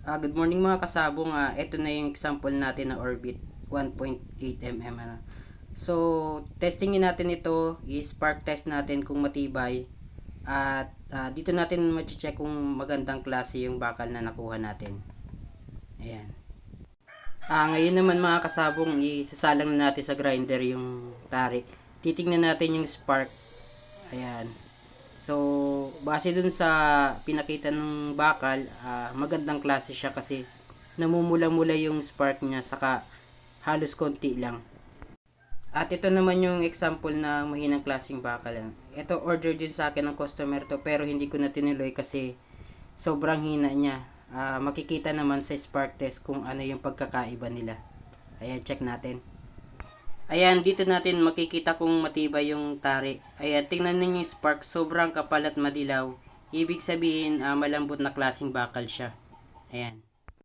Ah, good morning mga kasabong. Ah, ito na yung example natin na orbit 1.8 mm. Ano. So, testingin natin ito, i-spark test natin kung matibay. At ah, dito natin ma-check kung magandang klase yung bakal na nakuha natin. Ayan. Ah, ngayon naman mga kasabong, isasalang na natin sa grinder yung tari. Titingnan natin yung spark. Ayan. So, base dun sa pinakita ng bakal, ah, magandang klase siya kasi namumula-mula yung spark niya saka halos konti lang. At ito naman yung example na mahinang klaseng bakal. ah. Ito order din sa akin ng customer to pero hindi ko na tinuloy kasi sobrang hina niya. Ah, makikita naman sa spark test kung ano yung pagkakaiba nila. Ayan, check natin. Ayan, dito natin makikita kung matibay yung tari. Ayan, tingnan ninyo yung spark, sobrang kapal at madilaw. Ibig sabihin, ah, malambot na klaseng bakal siya. Ayan.